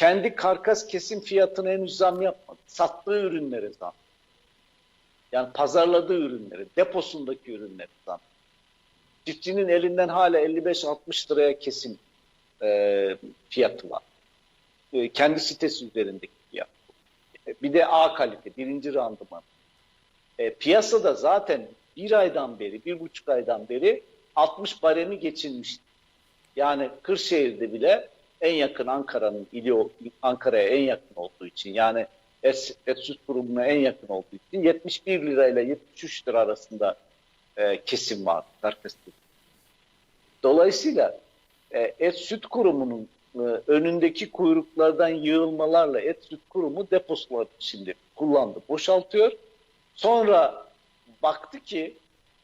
kendi karkas kesim fiyatına henüz zam yapmadı. Sattığı ürünlere zam. Yani pazarladığı ürünleri, deposundaki ürünleri zam. Çiftçinin elinden hala 55-60 liraya kesim e, fiyatı var. E, kendi sitesi üzerindeki fiyat. E, Bir de A kalite, birinci randıman. E, piyasada zaten bir aydan beri, bir buçuk aydan beri 60 baremi geçilmişti. Yani Kırşehir'de bile en yakın Ankara'nın ili Ankara'ya en yakın olduğu için yani et süt kurumuna en yakın olduğu için 71 lirayla 73 lira arasında e, kesim var. Kesim. Dolayısıyla e, et süt kurumunun e, önündeki kuyruklardan yığılmalarla et süt kurumu deposular şimdi kullandı, boşaltıyor. Sonra baktı ki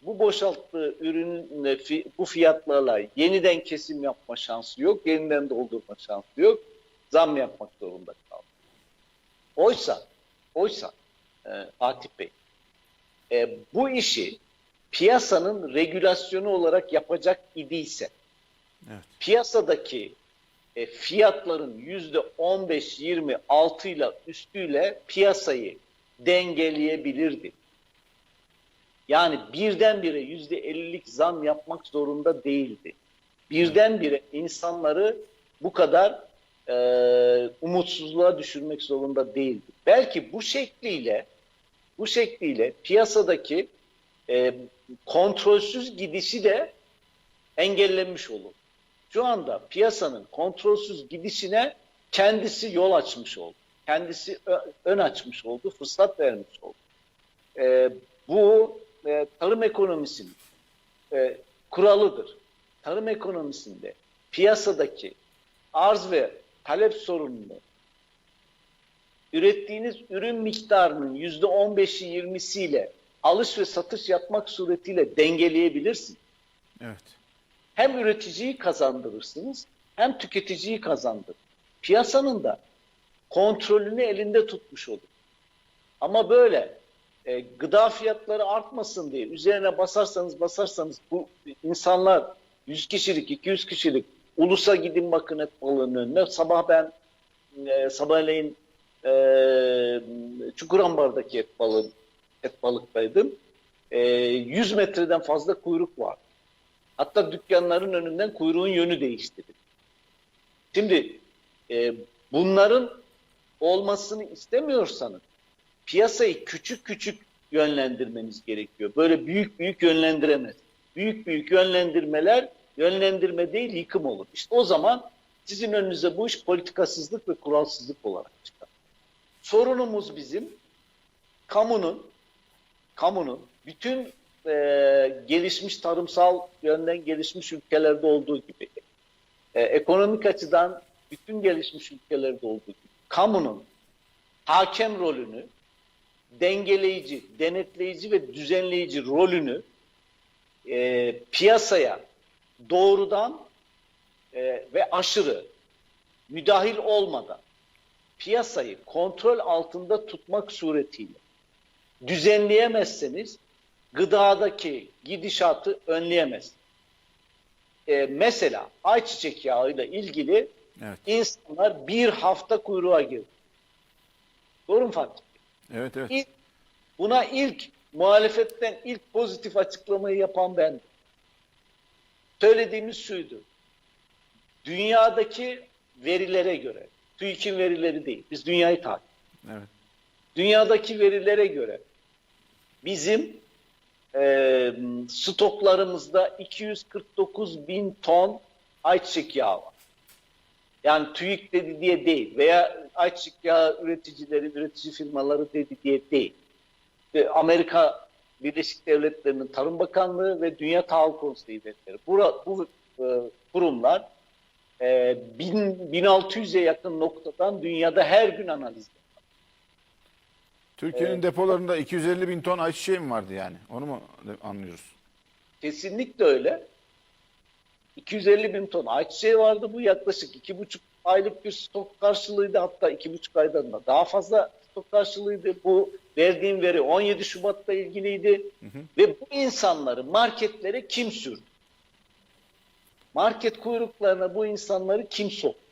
bu boşalttığı ürünün e, fi- bu fiyatlarla yeniden kesim yapma şansı yok, yeniden doldurma şansı yok. Zam yapmak zorunda kaldı. Oysa, oysa e, Fatih Bey, e, bu işi piyasanın regülasyonu olarak yapacak idiyse, Evet. piyasadaki e, fiyatların yüzde 15-26 ile üstüyle piyasayı dengeleyebilirdi. Yani birdenbire yüzde 50'lik zam yapmak zorunda değildi. Birdenbire insanları bu kadar e, umutsuzluğa düşürmek zorunda değildi. Belki bu şekliyle bu şekliyle piyasadaki e, kontrolsüz gidişi de engellenmiş olur. Şu anda piyasanın kontrolsüz gidişine kendisi yol açmış oldu. Kendisi ön açmış oldu, fırsat vermiş oldu. E, bu e, tarım ekonomisinin e, kuralıdır. Tarım ekonomisinde piyasadaki arz ve talep sorununu ürettiğiniz ürün miktarının yüzde on beşi yirmisiyle alış ve satış yapmak suretiyle dengeleyebilirsiniz. Evet. Hem üreticiyi kazandırırsınız hem tüketiciyi kazandırır. Piyasanın da kontrolünü elinde tutmuş olur. Ama böyle e, gıda fiyatları artmasın diye üzerine basarsanız basarsanız bu insanlar 100 kişilik 200 kişilik ulusa gidin bakın et balığının önüne. Sabah ben e, sabahleyin e, Çukurambar'daki et balığı et balıktaydım. E, 100 metreden fazla kuyruk var. Hatta dükkanların önünden kuyruğun yönü değiştirdi. Şimdi e, bunların olmasını istemiyorsanız piyasayı küçük küçük yönlendirmeniz gerekiyor. Böyle büyük büyük yönlendiremez. Büyük büyük yönlendirmeler yönlendirme değil yıkım olur. İşte o zaman sizin önünüze bu iş politikasızlık ve kuralsızlık olarak çıkar. Sorunumuz bizim kamunun kamunun bütün e, gelişmiş tarımsal yönden gelişmiş ülkelerde olduğu gibi e, ekonomik açıdan bütün gelişmiş ülkelerde olduğu gibi kamunun hakem rolünü dengeleyici, denetleyici ve düzenleyici rolünü e, piyasaya doğrudan e, ve aşırı müdahil olmadan piyasayı kontrol altında tutmak suretiyle düzenleyemezseniz gıdadaki gidişatı önleyemez. E, mesela ayçiçek yağıyla ilgili Evet. insanlar bir hafta kuyruğa girdi. Doğru mu Fatih? Evet evet. İlk, buna ilk muhalefetten ilk pozitif açıklamayı yapan ben. Söylediğimiz şuydu. Dünyadaki verilere göre, TÜİK'in verileri değil, biz dünyayı takip Evet. dünyadaki verilere göre bizim e, stoklarımızda 249 bin ton ayçiçek yağı var. Yani TÜİK dedi diye değil veya ayçiçek yağı üreticileri, üretici firmaları dedi diye değil. Amerika Birleşik Devletleri'nin Tarım Bakanlığı ve Dünya Tahıl Konseyi verileri. Bura, bu e, kurumlar e, bin- 1600'e yakın noktadan dünyada her gün analiz Türkiye'nin depolarında 250 bin ton ayçiçeği mi vardı yani? Onu mu anlıyoruz? Kesinlikle öyle. 250 bin ton ayçiçeği vardı. Bu yaklaşık iki buçuk aylık bir stok karşılığıydı. Hatta iki buçuk aydan da daha fazla stok karşılığıydı. Bu verdiğim veri 17 Şubat'ta ilgiliydi. Ve bu insanları marketlere kim sürdü? Market kuyruklarına bu insanları kim soktu?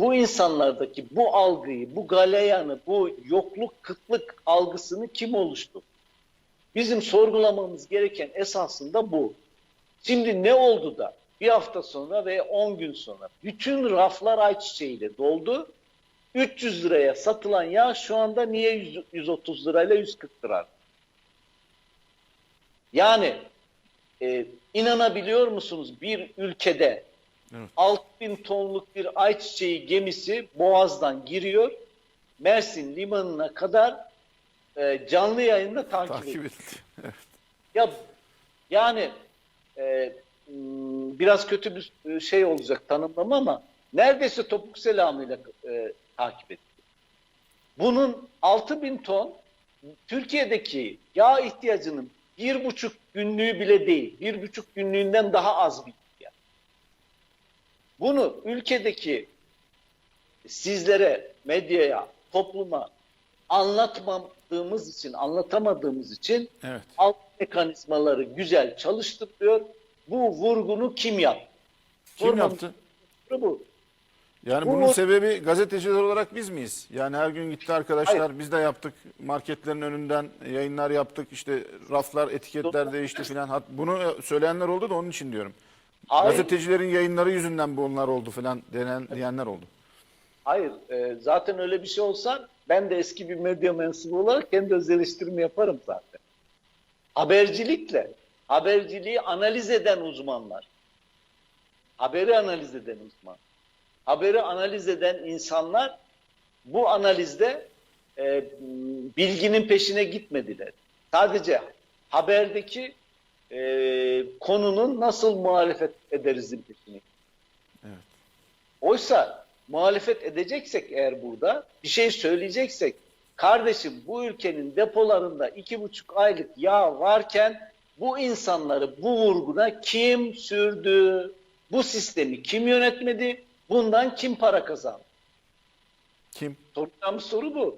bu insanlardaki bu algıyı, bu galeyanı, bu yokluk, kıtlık algısını kim oluştu? Bizim sorgulamamız gereken esasında bu. Şimdi ne oldu da bir hafta sonra ve 10 gün sonra bütün raflar ayçiçeğiyle doldu. 300 liraya satılan yağ şu anda niye 100 130 lirayla 140 lira? Yani e, inanabiliyor musunuz bir ülkede Evet. 6000 tonluk bir ayçiçeği gemisi Boğaz'dan giriyor. Mersin limanına kadar e, canlı yayında takip, Takip edildi. Ya yani e, biraz kötü bir e, şey olacak tanımlama ama neredeyse topuk selamıyla e, takip etti. Bunun 6000 ton Türkiye'deki yağ ihtiyacının bir buçuk günlüğü bile değil, bir buçuk günlüğünden daha az bir ihtiyaç. Bunu ülkedeki sizlere, medyaya, topluma anlatmadığımız için, anlatamadığımız için Evet. alt mekanizmaları güzel çalıştırıyor. Bu vurgunu kim yaptı? Kim Sormamız yaptı? Bu. Yani Bu- bunun sebebi gazeteciler olarak biz miyiz? Yani her gün gitti arkadaşlar biz de yaptık. Marketlerin önünden yayınlar yaptık. İşte raflar, etiketler değişti filan. Bunu söyleyenler oldu da onun için diyorum. Hayır, Gazetecilerin yayınları yüzünden bunlar oldu filan denen diyenler oldu. hayır. E, zaten öyle bir şey olsa ben de eski bir medya mensubu olarak kendi öz eleştirimi yaparım zaten. Habercilikle, haberciliği analiz eden uzmanlar, haberi analiz eden uzman, haberi analiz eden insanlar bu analizde e, bilginin peşine gitmediler. Sadece haberdeki e, konunun nasıl muhalefet ederizin peşine. Evet. Oysa muhalefet edeceksek eğer burada bir şey söyleyeceksek kardeşim bu ülkenin depolarında iki buçuk aylık yağ varken bu insanları bu vurguna kim sürdü? Bu sistemi kim yönetmedi? Bundan kim para kazandı? Kim? Soracağımız soru bu.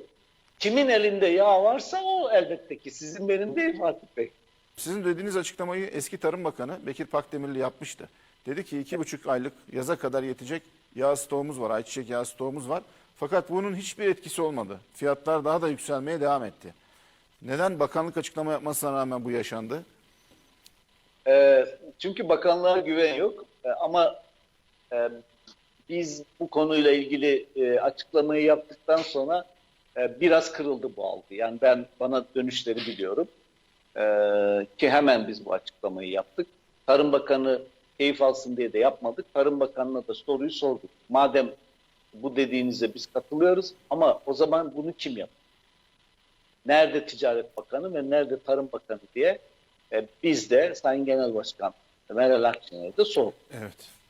Kimin elinde yağ varsa o elbette ki. Sizin benim değil Fatih Bey. Sizin dediğiniz açıklamayı eski Tarım Bakanı Bekir Pakdemirli yapmıştı. Dedi ki iki buçuk aylık yaza kadar yetecek yağ stoğumuz var, ayçiçek yağ stoğumuz var. Fakat bunun hiçbir etkisi olmadı. Fiyatlar daha da yükselmeye devam etti. Neden bakanlık açıklama yapmasına rağmen bu yaşandı? Ee, çünkü bakanlığa güven yok. Ee, ama e, biz bu konuyla ilgili e, açıklamayı yaptıktan sonra e, biraz kırıldı bu algı. Yani ben bana dönüşleri biliyorum. Ee, ki hemen biz bu açıklamayı yaptık. Tarım Bakanı keyif alsın diye de yapmadık. Tarım Bakanı'na da soruyu sorduk. Madem bu dediğinize biz katılıyoruz ama o zaman bunu kim yaptı? Nerede Ticaret Bakanı ve nerede Tarım Bakanı diye e, biz de Sayın Genel Başkan Meral Akşener'e de sorduk. Evet.